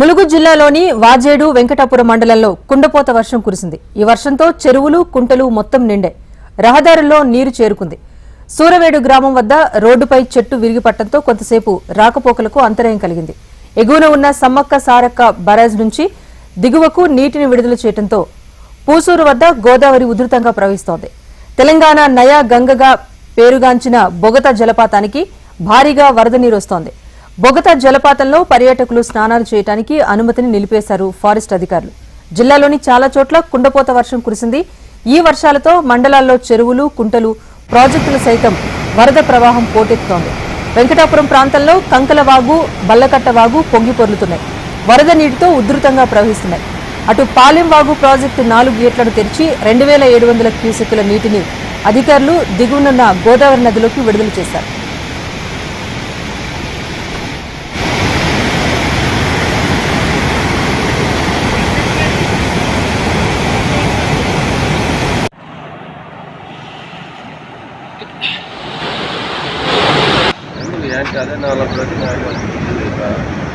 ములుగు జిల్లాలోని వాజేడు వెంకటాపురం మండలంలో కుండపోత వర్షం కురిసింది. ఈ వర్షంతో చెరువులు కుంటలు మొత్తం నిండాయి. రహదారుల్లో నీరు చేరుకుంది. సూరవేడు గ్రామం వద్ద రోడ్డుపై చెట్టు విరిగిపట్టడంతో కొంతసేపు రాకపోకలకు అంతరాయం కలిగింది. ఎగువన ఉన్న సమ్మక్క సారక్క బరాజ్ నుంచి దిగువకు నీటిని విడుదల చేయడంతో పూసూరు వద్ద గోదావరి ఉధృతంగా ప్రవహిస్తోంది. తెలంగాణ నయా గంగగా పేరుగాంచిన బొగత జలపాతానికి భారీగా వరద నీరు వస్తోంది. బొగత జలపాతంలో పర్యాటకులు స్నానాలు చేయడానికి అనుమతిని నిలిపేశారు ఫారెస్ట్ అధికారులు. జిల్లాలోని చాలా చోట్ల కుండపోత వర్షం కురిసింది. ఈ వర్షాలతో మండలాల్లో చెరువులు కుంటలు ప్రాజెక్టులు సైతం వరద ప్రవాహం పోటెత్తుతోంది. వెంకటాపురం ప్రాంతంలో కంకలవాగు బల్లకట్టవాగు పొంగి పొర్లుతున్నాయి. వరద నీటితో ఉధృతంగా ప్రవహిస్తున్నాయి. అటు పాలెంవాగు ప్రాజెక్టు నాలుగు గేట్లను తెరిచి రెండు వేల ఏడు వందల క్యూసెక్కుల నీటిని అధికారులు దిగువనున్న గోదావరి నదిలోకి విడుదల చేశారు. எனக்கு அதே நாலு பிரச்சனை ஆகிடும்